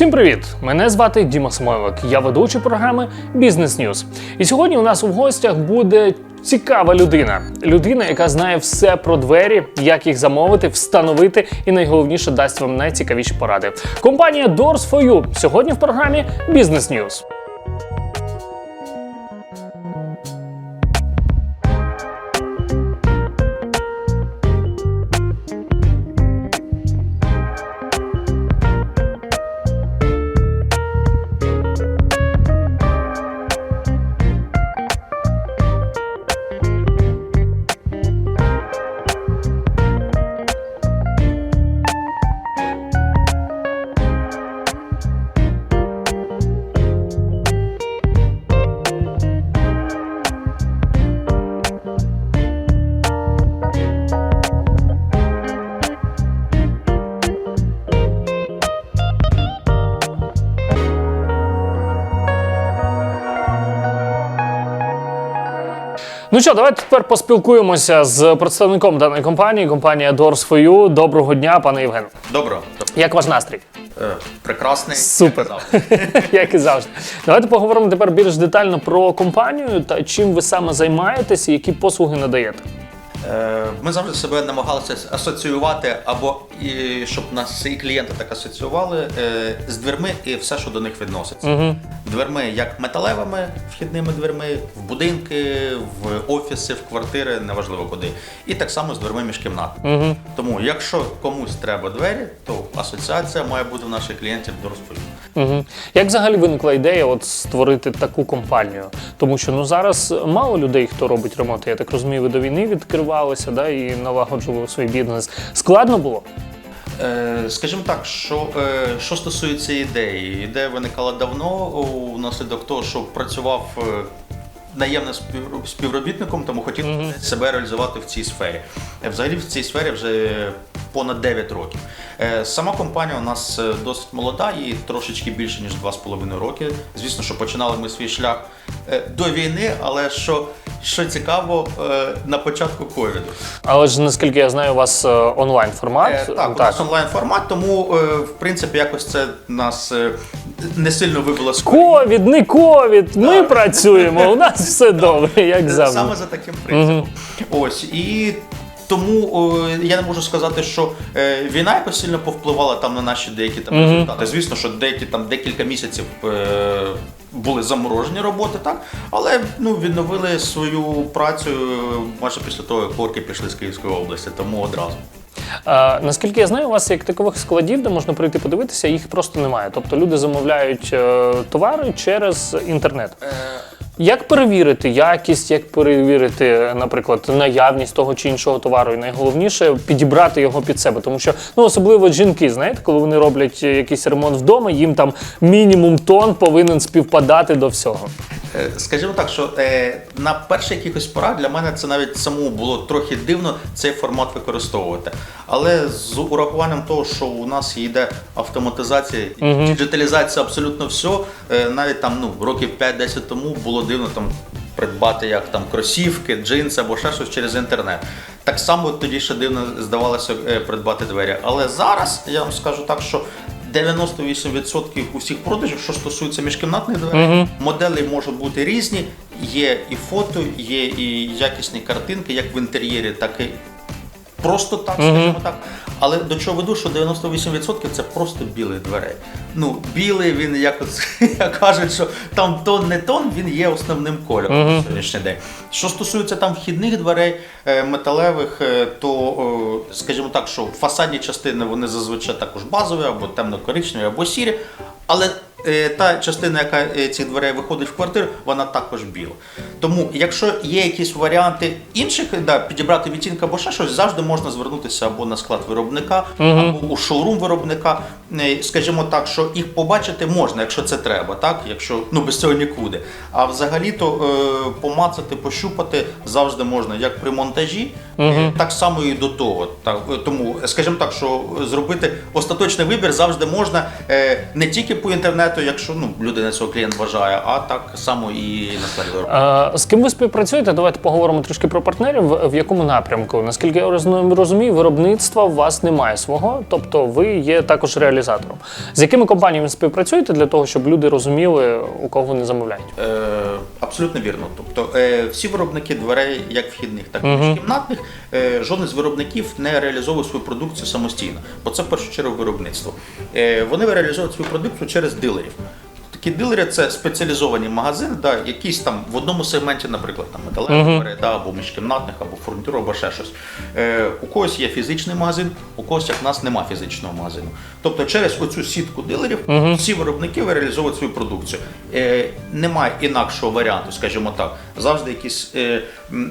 Всім привіт! Мене звати Діма Смойлик. Я ведучий програми Бізнес Ньюз. І сьогодні у нас у гостях буде цікава людина. Людина, яка знає все про двері, як їх замовити, встановити і найголовніше дасть вам найцікавіші поради. Компанія Doors for You сьогодні в програмі Бізнес Ньюз. Ну що, давайте тепер поспілкуємося з представником даної компанії, компанія Doors for You. Доброго дня, пане Євген. Доброго. Як ваш настрій? Е, Прекрасний. Супер. як завжди. Як і завжди. Давайте поговоримо тепер більш детально про компанію та чим ви саме займаєтесь і які послуги надаєте. Е, Ми завжди себе намагалися асоціювати, або і, щоб нас і клієнти так асоціювали е, з дверми і все, що до них відноситься. Дверми як металевими вхідними дверми, в будинки, в офіси, в квартири, неважливо куди. І так само з дверми міжкімнатними. Тому, якщо комусь треба двері, то асоціація має бути в наших клієнтів до розповіді. Угу. Як взагалі виникла ідея от створити таку компанію? Тому що ну зараз мало людей, хто робить ремонт. Я так розумію, ви до війни відкривалися да, і налагоджували свій бізнес. Складно було? Е, Скажімо так, що, е, що стосується ідеї, ідея виникала давно внаслідок того, що працював е, наємним співробітником, тому хотів себе реалізувати в цій сфері. Взагалі в цій сфері вже понад 9 років. Е, Сама компанія у нас е, досить молода, їй трошечки більше ніж 2,5 роки. Звісно, що починали ми свій шлях е, до війни, але що, що цікаво, на початку ковіду. Але ж наскільки я знаю, у вас онлайн формат. Е, так, у нас онлайн формат, тому в принципі якось це нас не сильно вибило з. Ковід, не ковід. Ми працюємо. У нас все добре, як завжди. Саме за таким принципом. Ось і. Тому я не можу сказати, що е, війна якось сильно повпливала там на наші деякі там результати. Звісно, що деякі там декілька місяців е, були заморожені роботи, так але ну відновили свою працю е, майже після того, як орки пішли з Київської області, тому одразу. Наскільки я знаю, у вас як такових складів, де можна прийти подивитися, їх просто немає. Тобто люди замовляють е, товари через інтернет. Як перевірити якість, як перевірити, наприклад, наявність того чи іншого товару, і найголовніше підібрати його під себе, тому що ну особливо жінки, знаєте, коли вони роблять е, якийсь ремонт вдома, їм там мінімум тон повинен співпадати до всього. Е, Скажімо так, що е, на перших якихось порах для мене це навіть самому було трохи дивно цей формат використовувати. Але з урахуванням того, що у нас йде автоматизація і діджиталізація абсолютно всього, е, навіть там ну, років 5-10 тому було дивно там придбати як там кросівки, джинси або ще щось через інтернет. Так само тоді ще дивно здавалося е, придбати двері. Але зараз я вам скажу так, що 98% усіх продажів, що стосується міжкімнатних дверей, моделі можуть бути різні. Є і фото, є і якісні картинки, як в інтер'єрі, так і просто так, скажімо так. Але до чого веду, що 98% це просто білий дверей. Ну, білий він, як, от, як кажуть, що там тон не тон, він є основним кольором на сьогоднішній день. Що стосується там вхідних дверей е, металевих, е, то, скажімо так, що фасадні частини вони зазвичай також базові, або темно-коричневі, або сірі. Але та частина, яка е, цих дверей виходить в квартиру, вона також біла. Тому, якщо є якісь варіанти інших, да, підібрати відтінок або ще щось, завжди можна звернутися або на склад виробника, або у шоурум виробника. Е, Скажімо так, що їх побачити можна, якщо це треба, так? Якщо ну без цього нікуди. А взагалі-то е, помацати, пощупати завжди можна як при монтажі, е, так само і до того. Так, е, тому, скажімо так, що зробити остаточний вибір завжди можна е, не тільки по інтернету, сайту, якщо ну, людина цього клієнт бажає, а так само і на виробництва. З ким ви співпрацюєте? Давайте поговоримо трішки про партнерів. В якому напрямку? Наскільки я розумію, виробництва у вас немає свого, тобто ви є також реалізатором. З якими компаніями співпрацюєте для того, щоб люди розуміли, у кого вони замовляють? Е, абсолютно вірно. Тобто е, всі виробники дверей, як вхідних, так і міжкімнатних, е, жоден з виробників не реалізовує свою продукцію самостійно, бо це в першу чергу виробництво. Е, вони реалізують свою продукцію через дилерів. Такі дилери це спеціалізовані магазини, да, якісь там в одному сегменті, наприклад, там металеві двері, да, або міжкімнатних, або фурнітуру, або ще щось. Е, у когось є фізичний магазин, у когось, як в нас, нема фізичного магазину. Тобто через оцю сітку дилерів всі виробники реалізовують свою продукцію. Е, немає інакшого варіанту, скажімо так. Завжди якісь е,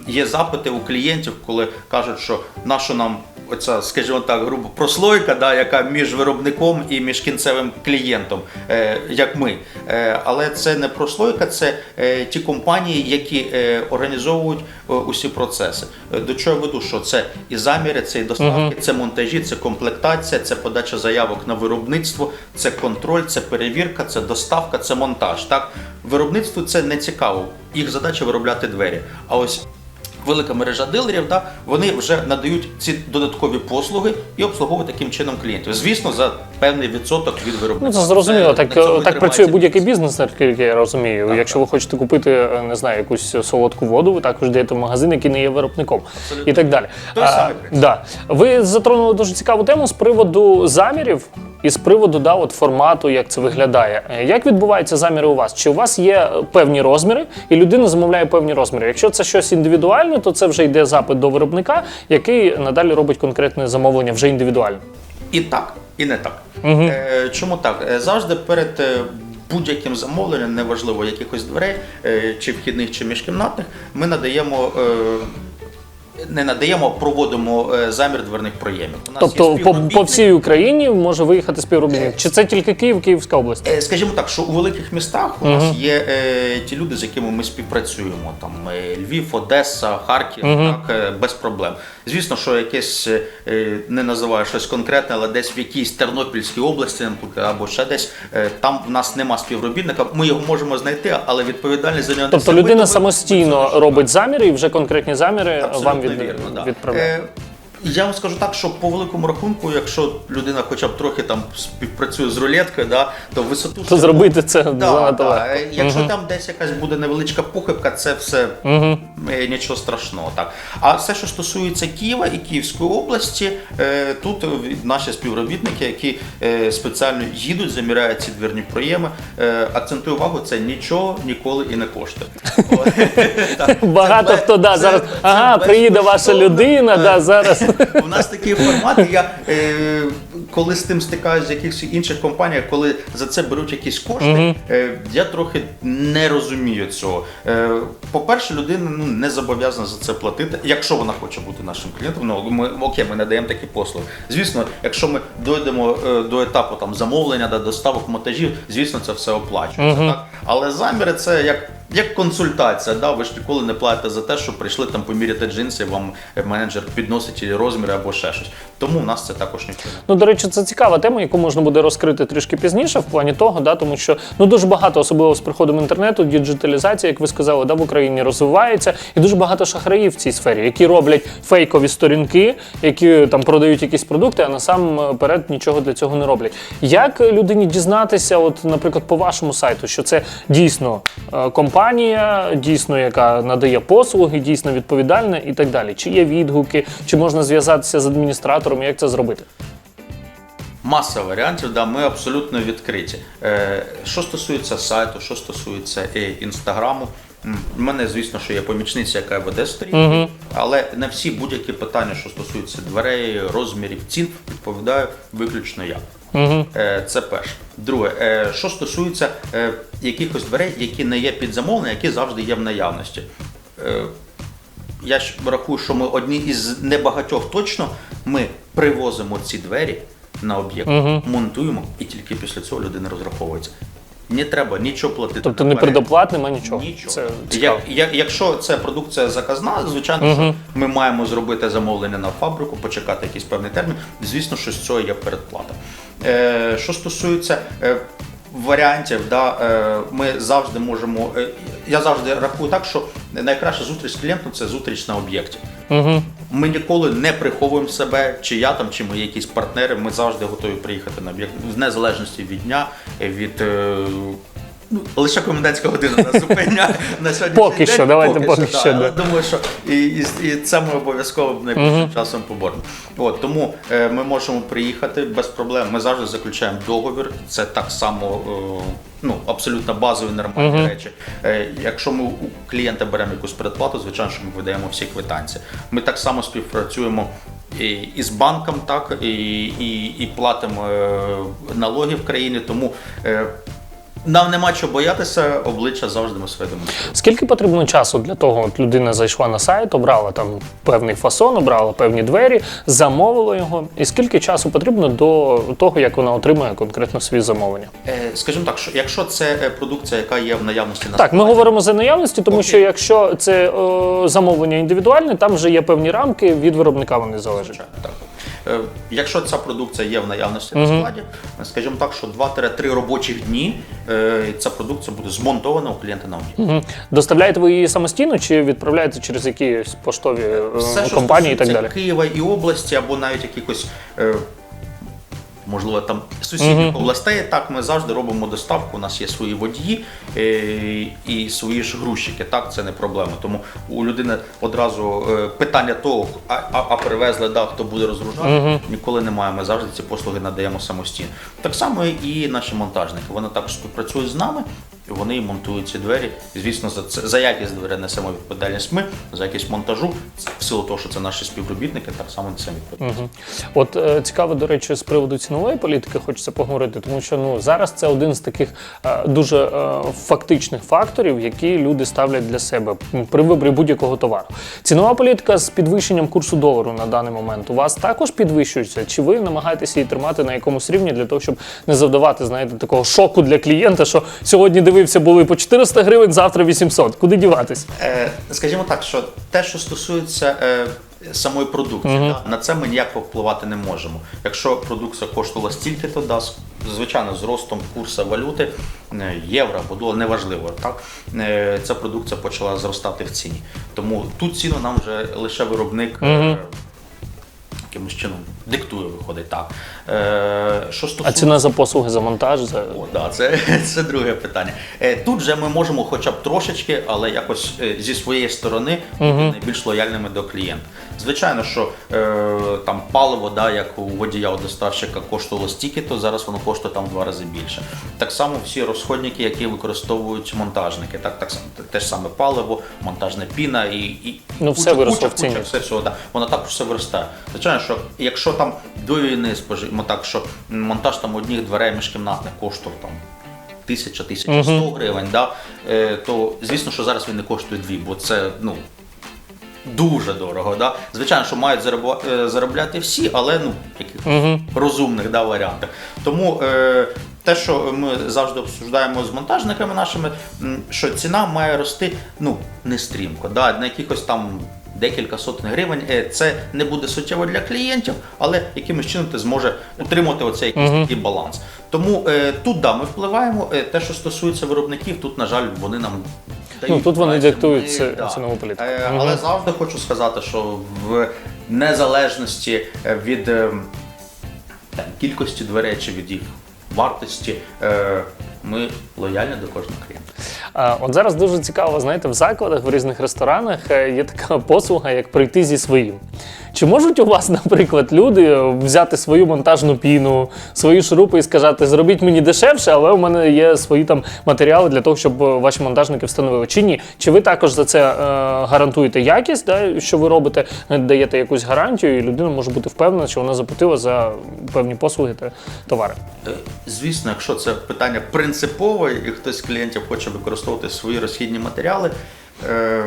є запити у клієнтів, коли кажуть, що нащо нам оця, скажімо так, грубо прослойка, да, яка між виробником і між кінцевим клієнтом, е, як ми. Е, але це не прослойка, це е, ті компанії, які е, організовують усі процеси. До чого я веду, що це і заміри, це і доставки, це монтажі, це комплектація, це подача заявок на виробництво, це контроль, це перевірка, це доставка, це монтаж. Так, виробництво це не цікаво. Їх задача виробляти двері. А ось велика мережа дилерів, да, вони вже надають ці додаткові послуги і обслуговують таким чином клієнтів. Звісно, за певний відсоток від Ну це зрозуміло. Це- Так, і так працює будь-який бізнес. наскільки я розумію. Так, Якщо так. ви хочете купити, е, не знаю, якусь солодку воду, ви також йдете в магазин, який не є виробником, Абсолютно. і так далі. Той самий да. Ви затронули дуже цікаву тему з приводу замірів. І з приводу да, от формату, як це виглядає. Е, Як відбуваються заміри у вас? Чи у вас є е, певні розміри, і людина замовляє певні розміри? Якщо це щось індивідуальне, то це вже йде запит до виробника, який надалі робить конкретне замовлення вже індивідуально. І так, і не так. Е, чому так? Е, Завжди перед будь-яким замовленням, неважливо якихось дверей, чи вхідних, чи міжкімнатних, ми надаємо. Е, не надаємо, проводимо е, замір дверних проємів. У нас Тобто по, по всій Україні може виїхати співробітник. Чи це тільки Київ, Київська область? Е, Скажімо так, що у великих містах у нас є е, ті люди, з якими ми співпрацюємо. Там е, Львів, Одеса, Харків, так е, без проблем. Звісно, що якесь е, не називаю щось конкретне, але десь в якійсь Тернопільській області, або ще десь е, там в нас нема співробітника. Ми його можемо знайти, але відповідальність за нього Тобто людина самостійно робить заміри і вже конкретні заміри вам Абсолютно від, да. відправляє. Е, Я вам скажу так, що по великому рахунку, якщо людина хоча б трохи там співпрацює з рулеткою, да, то висоту То зробити це Да, занадто да. легко. Якщо там десь якась буде невеличка похибка, це все е, нічого страшного. Так. А все, що стосується Києва і Київської області, е, тут наші співробітники, які е, спеціально їдуть, заміряють ці двірні проєми. Акцентую увагу, це нічого ніколи і не коштує. Багато хто да зараз. Ага, приїде ваша людина, да, зараз. У нас такий формат, я е, коли з тим стикаюся з якихось інших компаніях, коли за це беруть якісь кошти, е, я трохи не розумію цього. Е, по-перше, людина ну, не зобов'язана за це платити, якщо вона хоче бути нашим клієнтом. Ну ми окей, ми надаємо такі послуги. Звісно, якщо ми дойдемо е, до етапу там замовлення, до доставок монтажів, звісно, це все оплачується. Так? Але заміри це як. Як консультація, да, ви ж ніколи не платите за те, що прийшли там поміряти джинси, вам менеджер підносить розміри або ще щось. Тому в нас це також не Ну, до речі, це цікава тема, яку можна буде розкрити трішки пізніше, в плані того, да, тому що ну дуже багато, особливо з приходом інтернету, діджиталізація, як ви сказали, да, в Україні розвивається, і дуже багато шахраїв в цій сфері, які роблять фейкові сторінки, які там продають якісь продукти, а насамперед нічого для цього не роблять. Як людині дізнатися, от, наприклад, по вашому сайту, що це дійсно е, компанія, дійсно, яка надає послуги, дійсно відповідальна і так далі? Чи є відгуки, чи можна зв'язатися з адміністратором, як це зробити? Маса варіантів, да, ми абсолютно відкриті. Е, що стосується сайту, що стосується е, інстаграму, в мене, звісно, що є помічниця, яка веде сторінку, але на всі будь-які питання, що стосуються дверей, розмірів, цін, відповідаю виключно я. Е, Це перше. Друге, е, що стосується е, якихось дверей, які не є під замовлення, які завжди є в наявності. Е, я ж рахую, що ми одні із небагатьох точно ми привозимо ці двері на об'єкт, монтуємо, і тільки після цього людина розраховується. Не треба нічого платити. Тобто не предоплат, нема нічого. Нічого. Це Як, як, якщо це продукція заказна, звичайно, що ми маємо зробити замовлення на фабрику, почекати якийсь певний термін. Звісно, що з цього є передплата. Е, що стосується. Е, варіантів, да, е, ми завжди можемо. е, Я завжди рахую так, що найкраща зустріч з клієнтом це зустріч на об'єкті. Угу. Ми ніколи не приховуємо себе, чи я там, чи мої якісь партнери. Ми завжди готові приїхати на об'єкт в незалежності від дня, від. Ну, лише комендантська година нас зупиняє на сьогоднішній Поки що, давайте поки що, Але думаю, що і, і, і це ми обов'язково найближчим часом поборемо. От тому е, ми можемо приїхати без проблем. Ми завжди заключаємо договір. Це так само. е, Ну, абсолютно базові нормальні речі. Е, якщо ми у клієнта беремо якусь передплату, звичайно, що ми видаємо всі квитанції. Ми так само співпрацюємо і, і з банком, так і, і, і платимо е, налоги в країні. Тому е, нам нема чого боятися, обличчя завжди ми своє демонструємо. Скільки потрібно часу для того, от людина зайшла на сайт, обрала там певний фасон, обрала певні двері, замовила його. І скільки часу потрібно до того, як вона отримає конкретно свій замовлення? Е, Скажімо так, що якщо це е, продукція, яка є в наявності на Так, ми говоримо за наявності, тому Окей. що якщо це е, замовлення індивідуальне, там вже є певні рамки, від виробника вони залежать. Звичайно, так. Е, Якщо ця продукція є в наявності на складі, скажімо так, що 2-3 робочих дні е, ця продукція буде змонтована у клієнта на об'єкт. Доставляєте ви її самостійно чи відправляєте через якісь поштові е, що компанії і так далі? Києва і області, або навіть якихось. Можливо, там сусідніх областей, так ми завжди робимо доставку. У нас є свої водії е, і свої ж грузчики. Так, це не проблема. Тому у людини одразу е, питання того, а, а, а привезли, да, хто буде розгружати, ніколи немає. Ми завжди ці послуги надаємо самостійно. Так само і наші монтажники. Вони також співпрацюють з нами. Вони монтують ці двері. Звісно, за це за якість двері несемо відповідальність. Ми за якість монтажу, в силу того, що це наші співробітники, так само несемо відповідальність. Мгм. От е, цікаво, до речі, з приводу цінової політики хочеться поговорити, тому що ну зараз це один з таких е, дуже е, фактичних факторів, які люди ставлять для себе при виборі будь-якого товару. Цінова політика з підвищенням курсу долару на даний момент у вас також підвищується? Чи ви намагаєтеся її тримати на якомусь рівні для того, щоб не завдавати, знаєте, такого шоку для клієнта, що сьогодні дивився, були по 400 гривень, завтра 800. Куди діватись? Е, скажімо так, що те, що стосується е, самої продукції, да, на це ми ніяк впливати не можемо. Якщо продукція коштувала стільки, то да, з- звичайно, з ростом курсу валюти, е, євро або долар, неважливо, так, е, ця продукція почала зростати в ціні. Тому ту ціну нам вже лише виробник. е, Якимось чином диктує, виходить так. Е, що А ціна за послуги, за монтаж, за о, да, це, це друге питання. Е, Тут же ми можемо хоча б трошечки, але якось е, зі своєї сторони бути найбільш лояльними до клієнта. Звичайно, що е, там паливо, да, як у водія у доставщика коштувало стільки, то зараз воно коштує там в два рази більше. Так само всі розходники, які використовують монтажники, так, так само те ж саме паливо, монтажна піна і, і Ну, все виросло в ціні. куча все всього, да. воно також все виростає. Звичайно, що якщо там до війни, скажімо так, що монтаж там одних дверей міжкімнатних коштував там. Тисяча, тисяча сто гривень, да, е, то звісно, що зараз він не коштує дві, бо це ну дуже дорого. Да? Звичайно, що мають е, заробляти всі, але ну яких розумних да, варіантах. Тому е, те, що ми завжди обсуждаємо з монтажниками нашими, що ціна має рости ну не стрімко, да, на якихось там. Декілька сотень гривень Е, це не буде суттєво для клієнтів, але якимось чином ти зможе утримати оцей якийсь такий баланс. Тому е, тут да, ми впливаємо. Е, те, що стосується виробників, тут, на жаль, вони нам дають Ну, тут вони диктують цінову політику. Е, Але завжди хочу сказати, що в незалежності від там, кількості дверей чи від їх вартості, ми лояльні до кожного клієнта. От зараз дуже цікаво, знаєте, в закладах, в різних ресторанах е, є така послуга, як прийти зі своїм. Чи можуть у вас, наприклад, люди взяти свою монтажну піну, свої шурупи і сказати, зробіть мені дешевше, але у мене є свої там матеріали для того, щоб е, ваші монтажники встановили? Чи ні? Чи ви також за це е, гарантуєте якість, да, що ви робите, е, даєте якусь гарантію, і людина може бути впевнена, що вона заплатила за певні послуги та товари? Звісно, якщо це питання принципове, і хтось з клієнтів хоче використовувати свої розхідні матеріали, е,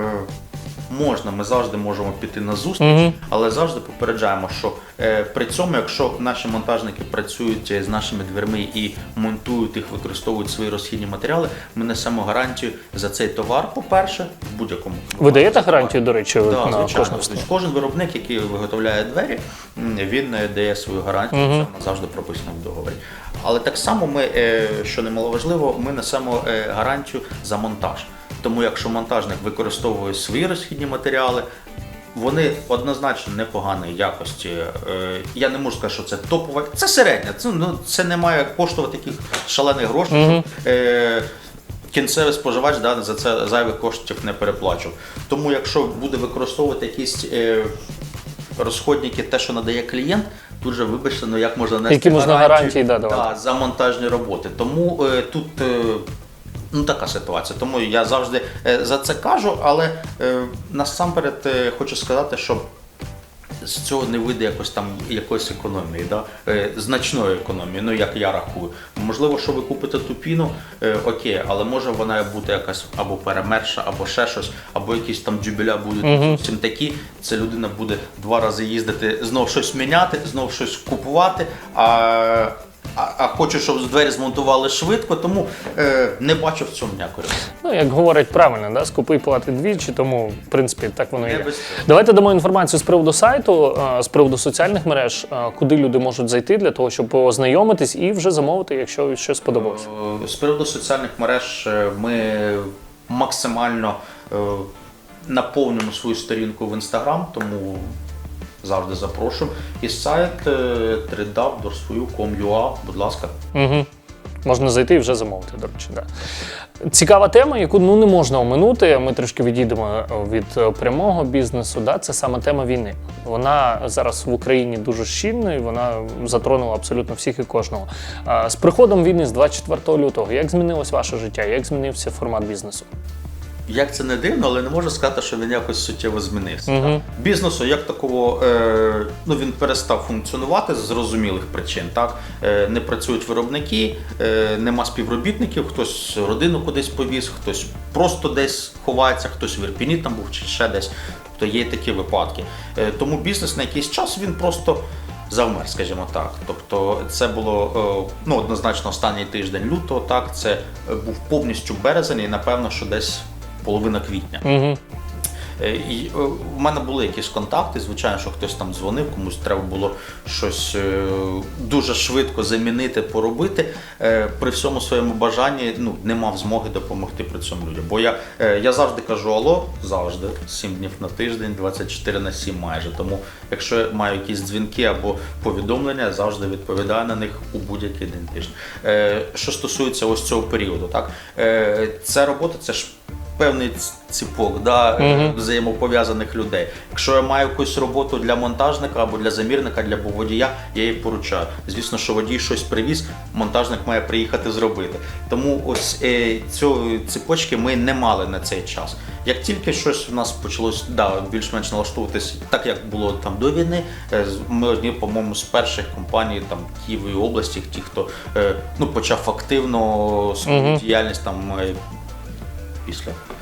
можна, ми завжди можемо піти на зустріч, але завжди попереджаємо, що е, при цьому, якщо наші монтажники працюють з нашими дверми і монтують їх, використовують свої розхідні матеріали, ми несемо гарантію за цей товар, по-перше, в будь-якому. Ви даєте гарантію, до речі, Да, на звичайно. Тобто Кожен виробник, який виготовляє двері, він е, дає свою гарантію, це вона завжди прописано в договорі. Але так само ми, е, що немаловажливо, ми несемо е, гарантію за монтаж. Тому якщо монтажник використовує свої розхідні матеріали, вони однозначно непоганої якості. Е, Я не можу сказати, що це топове. Це середня. Це, ну, це не має коштувати таких шалених грошей. щоб, е, Кінцевий споживач да, за це зайвих коштів не переплачував. Тому якщо буде використовувати якісь розходники, те, що надає клієнт, тут же вибачте, ну як можна нести Які можна гарантії, да, давати. Та, за монтажні роботи. Тому е, тут е, ну, така ситуація. Тому я завжди е, за це кажу, але е, насамперед е, хочу сказати, що з цього не вийде якось там якоїсь економії, да? е, значної економії, ну як я рахую. Можливо, що ви купите ту піну, е, окей, але може вона бути якась або перемерша, або ще щось, або якісь там джубіля будуть всім такі. Це людина буде два рази їздити, знов щось міняти, знов щось купувати. А, а, а хочу, щоб двері змонтували швидко, тому е, не бачу в цьому ніякої. Ну, як говорять правильно, да? скупий платить двічі, тому в принципі так воно і є. Давайте дамо інформацію з приводу сайту, е, з приводу соціальних мереж, е, куди люди можуть зайти для того, щоб ознайомитись і вже замовити, якщо щось сподобалося. Е, З приводу соціальних мереж ми максимально наповнюємо свою сторінку в інстаграм, тому завжди запрошуємо. І сайт е, www.dorsvoyu.com.ua, будь ласка. Угу. Можна зайти і вже замовити, до речі. Да. Цікава тема, яку ну не можна оминути. Ми трішки відійдемо від е, прямого бізнесу. Да? Це саме тема війни. Вона зараз в Україні дуже щільна і вона затронула абсолютно всіх і кожного. З приходом війни з 24 лютого, як змінилось ваше життя? Як змінився формат бізнесу? Як це не дивно, але не можу сказати, що він якось суттєво змінився. Так. Бізнесу як такого, е, ну він перестав функціонувати з зрозумілих причин. Так е, не працюють виробники, е, нема співробітників, хтось родину кудись повіз, хтось просто десь ховається, хтось в Ірпіні там був чи ще десь. Тобто є такі випадки. Е, тому бізнес на якийсь час він просто. Завмер, скажімо так. Тобто це було е, ну, однозначно останній тиждень лютого, так, це був повністю березень і напевно, що десь половина квітня. Угу. І е, в мене були якісь контакти, звичайно, що хтось там дзвонив, комусь треба було щось е, дуже швидко замінити, поробити. При всьому своєму бажанні ну, не мав змоги допомогти при цьому людям. Бо я, я завжди кажу алло, завжди, 7 днів на тиждень, 24 на 7 майже. Тому якщо я маю якісь дзвінки або повідомлення, я завжди відповідаю на них у будь-який день. Е, Що стосується ось цього періоду, так? Ця робота це ж певний ціпок да, е, взаємопов'язаних людей. Якщо я маю якусь роботу для монтажника або для замірника, для водія, я її поручаю. Звісно, що водій щось привіз, монтажник має приїхати зробити. Тому ось е, цю цепочки ми не мали на цей час. Як тільки щось у нас почалось да, більш-менш налаштовуватись, так як було там до війни, е, ми одні, по-моєму, з перших компаній там Києвої області, ті, хто е, ну, почав активно свою Мгм. діяльність там після ок- е,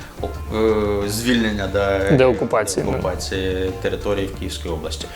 звільнення да, Деокупації, да. території в Київській області.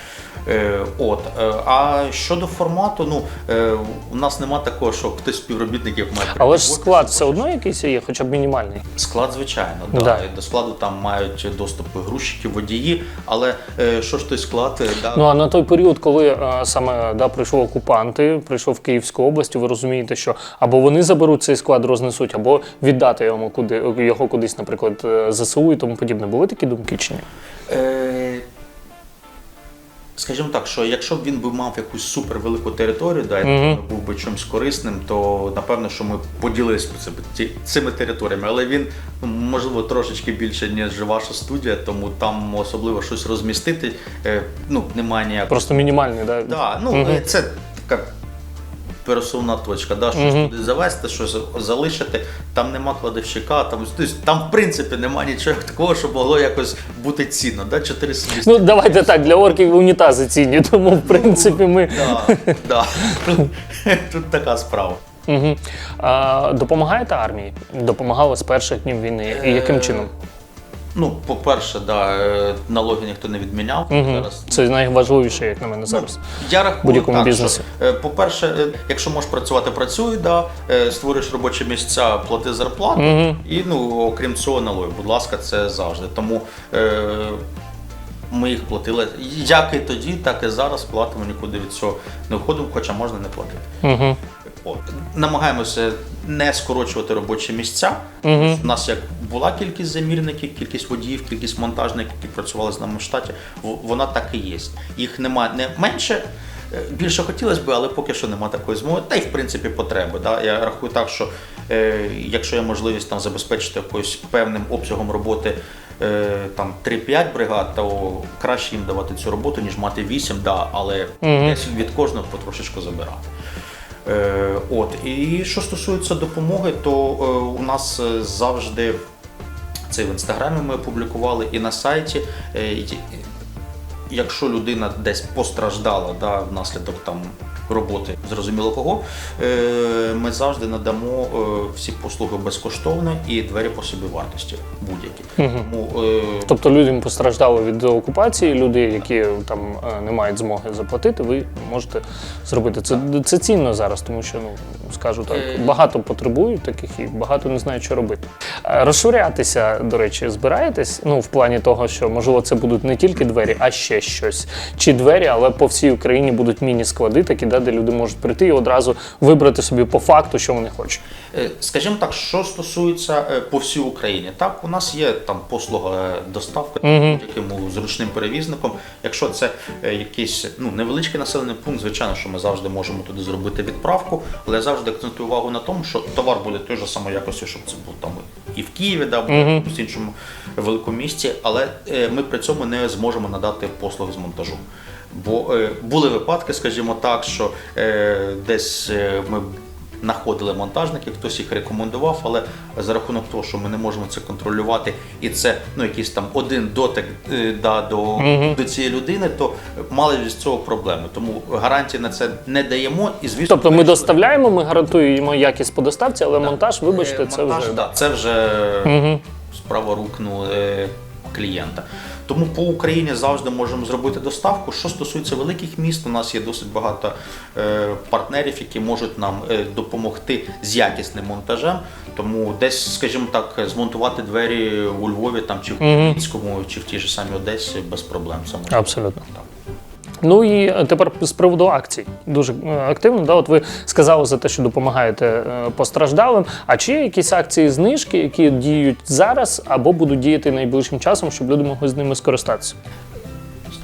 Е, От. е, А щодо формату, ну е, у нас нема такого, що хтось співробітників має Але ж склад все одно якийсь є, хоча б мінімальний. Склад, звичайно, Да. да. До складу там мають доступ грузчики, водії. Але е, що ж той склад? е, Да, Ну а на той період, коли е, саме да, прийшов окупанти, прийшов в Київську область, ви розумієте, що або вони заберуть цей склад, рознесуть, або віддати йому куди його кудись, наприклад, е, ЗСУ і тому подібне. Були такі думки чи ні? Е, Скажімо так, що якщо б він би мав якусь супервелику територію, да, і Мгм. був би чимось корисним, то напевно, що ми поділилися цими територіями. Але він ну, можливо трошечки більше, ніж ваша студія, тому там особливо щось розмістити. е, Ну, немає ніякого. Просто мінімальний, да? Да, ну е, це така пересувна точка, да, щось Мгм. туди завести, щось залишити. Там нема кладовщика, там, тобто, там в принципі немає нічого такого, що могло якось бути цінно. Да? 400 Ну давайте так, для орків унітази цінні, тому в принципі ми. Да, да. Тут, тут така справа. Угу. А, допомагаєте армії? Допомагали з перших днів війни. І яким Е, чином? Ну, по-перше, да, е, налоги ніхто не відміняв. Угу. Зараз Це найважливіше, як на мене зараз. Я рахую будь-якому так, бізнесі. Що, е, по-перше, е, якщо можеш працювати, працюй, да, створюєш робочі місця, плати зарплату. Мгм. І ну, окрім цього, налоги. Будь ласка, це завжди. Тому е, ми їх платили як і тоді, так і зараз платимо, нікуди від цього не входимо, хоча можна не платити. Угу. От. Намагаємося не скорочувати робочі місця. У нас як була кількість замірників, кількість водіїв, кількість монтажників, які працювали з нами в штаті, вона так і є. Їх нема не менше. е, Більше хотілося б, але поки що немає такої змоги, та й в принципі потреби. Да? Я рахую так, що е, якщо є можливість там забезпечити якоюсь певним обсягом роботи е, там 3-5 бригад, то краще їм давати цю роботу, ніж мати 8, да, але десь від кожного потрошечку забирати. Е, от. І що стосується допомоги, то е, у нас е, завжди це в інстаграмі ми опублікували і на сайті. Якщо людина десь постраждала да, внаслідок там роботи, зрозуміло кого, е, ми завжди надамо е, всі послуги безкоштовно і двері по собі вартості будь-які. Тому е, Тобто людям постраждало від окупації, люди, які там не мають змоги заплатити, ви можете зробити. Це, це цінно зараз, тому що ну скажу так, багато потребують таких і багато не знають, що робити. Розширятися, до речі, збираєтесь? Ну, в плані того, що можливо це будуть не тільки двері, а ще щось. Чи двері, але по всій Україні будуть міні-склади, такі, да, де люди можуть прийти і одразу вибрати собі по факту, що вони хочуть. Е, Скажімо так, що стосується е, по всій Україні, так у нас є там послуга е, доставки будь-яким зручним перевізником. Якщо це якийсь ну невеличкий населений пункт, звичайно, що ми завжди можемо туди зробити відправку, але я завжди акцентую увагу на тому, що товар буде той же самої якості, щоб це був там і в Києві, да, або в іншому великому місті, але ми при цьому не зможемо надати послуги з монтажу. Бо е, були випадки, скажімо так, що е, десь е, ми знаходили монтажників, хтось їх рекомендував, але за рахунок того, що ми не можемо це контролювати, і це ну якийсь там один дотик да, до, до цієї людини, то мали з цього проблеми. Тому гарантії на це не даємо. І звісно, Тобто ми доставляємо, ми гарантуємо якість по доставці, але монтаж, вибачте, Е, це вже да, це вже справа рук ну, е, клієнта. Тому по Україні завжди можемо зробити доставку. Що стосується великих міст, у нас є досить багато е, партнерів, які можуть нам е, допомогти з якісним монтажем. Тому десь, скажімо так, змонтувати двері у Львові там чи в Хмельницькому, чи в тій же самій Одесі без проблем. Це можна. Абсолютно. Так. Ну і е, тепер з приводу акцій. Дуже е, активно. Да? От ви сказали за те, що допомагаєте е, постраждалим. А чи є якісь акції знижки, які діють зараз або будуть діяти найближчим часом, щоб люди могли з ними скористатися?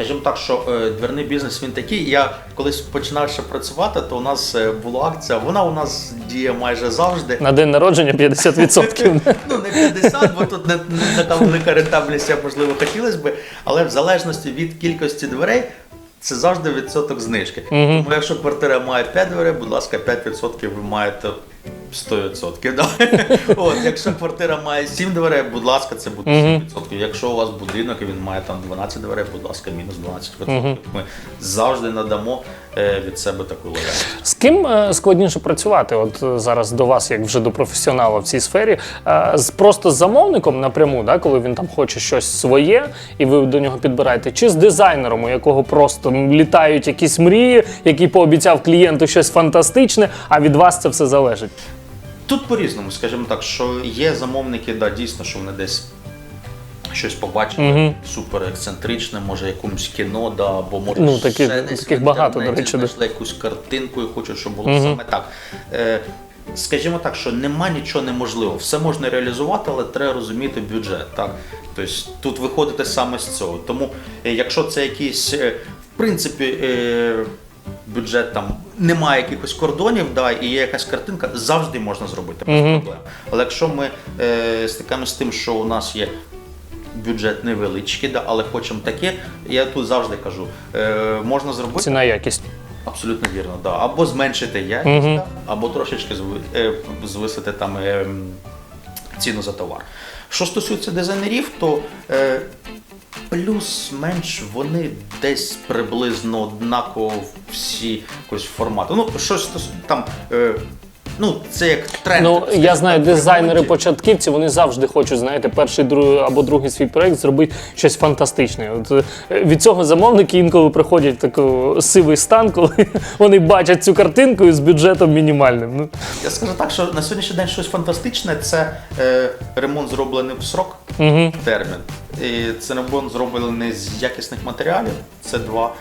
Скажімо так, що е, дверний бізнес він такий. Я колись починав ще працювати, то у нас е, була акція. Вона у нас діє майже завжди. На день народження 50%. Ну, не 50, бо тут не, не така велика рентабельність, як можливо хотілося би, але в залежності від кількості дверей. Це завжди відсоток знижки. Тому якщо квартира має 5 дверей, будь ласка, 5% ви маєте 100%. Да? От, якщо квартира має 7 дверей, будь ласка, це буде 7%. Якщо у вас будинок і він має там 12 дверей, будь ласка, мінус 12%. Ми завжди надамо е, від себе таку лояльність. З ким е, складніше працювати? От е, зараз до вас, як вже до професіонала в цій сфері, з просто з замовником напряму, да, коли він там хоче щось своє, і ви до нього підбираєте, чи з дизайнером, у якого просто літають якісь мрії, який пообіцяв клієнту щось фантастичне, а від вас це все залежить. Тут по-різному, скажімо так, що є замовники, да, дійсно, що вони десь щось побачили супер ексцентричне, може якомусь кіно, да, або може Ну, такі- ще десь таких багато, до речі, знайшли якусь картинку і хочуть, щоб було саме так. Е, Скажімо так, що нема нічого неможливого. Все можна реалізувати, але треба розуміти бюджет. Так? Тобто тут виходити саме з цього. Тому е, якщо це якийсь, е, в принципі, е, бюджет там немає якихось кордонів, да, і є якась картинка, завжди можна зробити без проблем. Але якщо ми е, стикаємося з тим, що у нас є бюджет невеличкий, да, але хочемо таке, я тут завжди кажу, е, можна зробити. Ціна якість. Абсолютно вірно, да. Або зменшити якість, да, або трошечки е, звисити там е, м, ціну за товар. Що стосується дизайнерів, то е, плюс-менш вони десь приблизно однаково всі якось формати. Ну, щось там. Е, Ну, це як тренд. Ну скажімо я знаю, так, дизайнери початківці вони завжди хочуть, знаєте, перший другий або другий свій проект зробити щось фантастичне. От е, від цього замовники інколи приходять в такий сивий стан, коли вони бачать цю картинку із бюджетом мінімальним. Ну Я скажу так, що на сьогоднішній день щось фантастичне це е, ремонт зроблений в срок, термін. І це ремонт зроблений з якісних матеріалів, це два.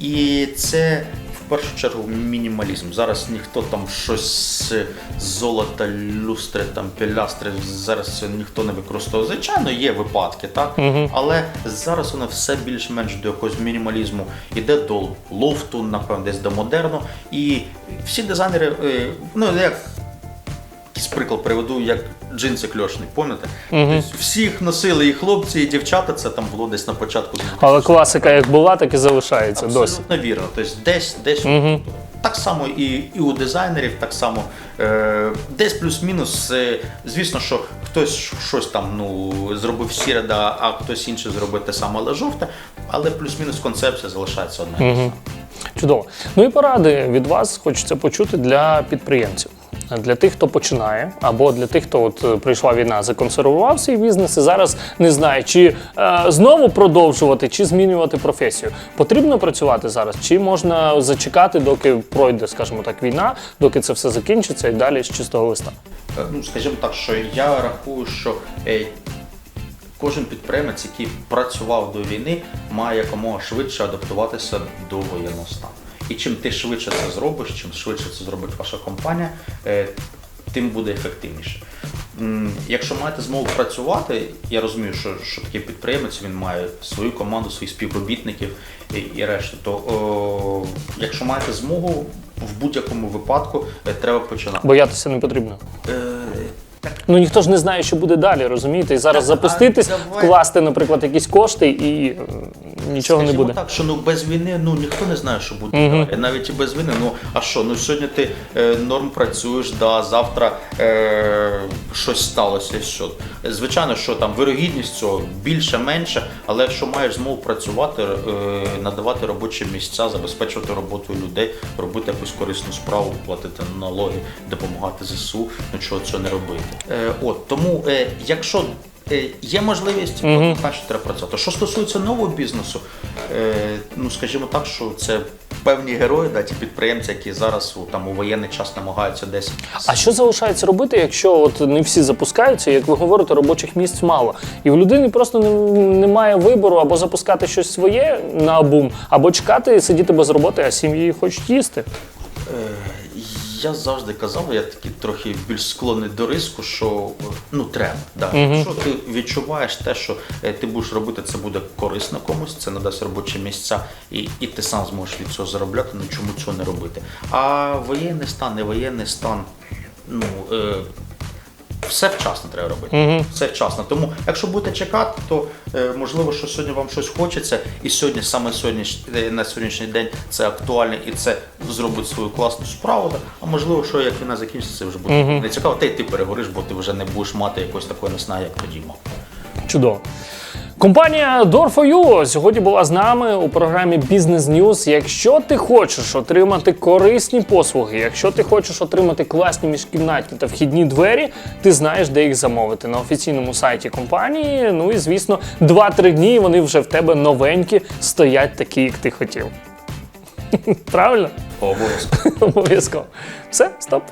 І це першу чергу мінімалізм. Зараз ніхто там щось з золота, люстри, там пілястри, зараз ніхто не використовує. Звичайно, є випадки, так? Але зараз воно все більш-менш до якогось мінімалізму іде до лофту, напевно, десь до модерну. І всі дизайнери, е, ну як якийсь приклад приведу, як джинси кльошні, пам'ятаєте? Тобто всіх носили і хлопці, і дівчата, це там було десь на початку. Але класика як була, так і залишається досі. Абсолютно вірно. Тобто десь, десь так само і, і у дизайнерів, так само е, десь плюс-мінус. Е, звісно, що хтось щось там ну, зробив сіре, а хтось інший зробив те саме, але жовте, але плюс-мінус концепція залишається одна. сама. Чудово. Ну і поради від вас хочеться почути для підприємців. Для тих, хто починає, або для тих, хто от е, прийшла війна, законсервував свій бізнес і зараз не знає, чи е, знову продовжувати, чи змінювати професію. Потрібно працювати зараз, чи можна зачекати, доки пройде, скажімо так, війна, доки це все закінчиться і далі з чистого листа. Е, Ну, скажімо так, що я рахую, що е, кожен підприємець, який працював до війни, має якомога швидше адаптуватися до воєнного стану. І чим ти швидше це зробиш, чим швидше це зробить ваша компанія, е, тим буде ефективніше. Якщо маєте змогу працювати, я розумію, що, що такий підприємець він має свою команду, своїх співробітників і, і решту. То о, якщо маєте змогу, в будь-якому випадку е, треба починати. Боятися не потрібно. Е, так, Ну ніхто ж не знає, що буде далі, розумієте? І зараз Так, запуститись, давай- вкласти, наприклад, якісь кошти і нічого не буде. так, що ну без війни ну ніхто не знає, що буде далі. Навіть і без війни. Ну а що? Ну сьогодні ти е, норм працюєш, да, завтра е, щось сталося. і Що звичайно, що там вирогідність цього більше, менше, але якщо маєш змогу працювати, е, надавати робочі місця, забезпечувати роботу людей, робити якусь корисну справу, платити налоги, допомагати ЗСУ, ну чого цього не робити. Е, от тому, е, якщо Є можливість, mm значить треба працювати. Що стосується нового бізнесу, е, ну скажімо так, що це певні герої, да, ті підприємці, які зараз у, там, у воєнний час намагаються десь. А що залишається робити, якщо от не всі запускаються, як ви говорите, робочих місць мало, і в людини просто не- немає вибору або запускати щось своє на бум, або чекати і сидіти без роботи, а сім'ї хочуть їсти. Е, я завжди казав, я такий трохи більш склонний до риску, що ну треба. Да. Якщо ти відчуваєш те, що е, ти будеш робити, це буде корисно комусь, це надасть робочі місця, і, і ти сам зможеш від цього заробляти, ну чому цього не робити. А воєнний стан, не воєнний стан, ну. Е, все вчасно треба робити. Все вчасно. Тому, якщо будете чекати, то е, можливо, що сьогодні вам щось хочеться, і сьогодні, саме сьогодні, е, на сьогоднішній день це актуально і це зробить свою класну справу. А можливо, що як війна закінчиться, це вже буде не цікаво, та й ти перегориш, бо ти вже не будеш мати якоїсь такої наснаги, як тоді мав. Чудово. Компанія Door4You сьогодні була з нами у програмі Business News. Якщо ти хочеш отримати корисні послуги, якщо ти хочеш отримати класні міжкімнатні та вхідні двері, ти знаєш, де їх замовити на офіційному сайті компанії. Ну і звісно, 2-3 дні вони вже в тебе новенькі стоять такі, як ти хотів. Правильно? Обов'язково. Обов'язково. Все, стоп.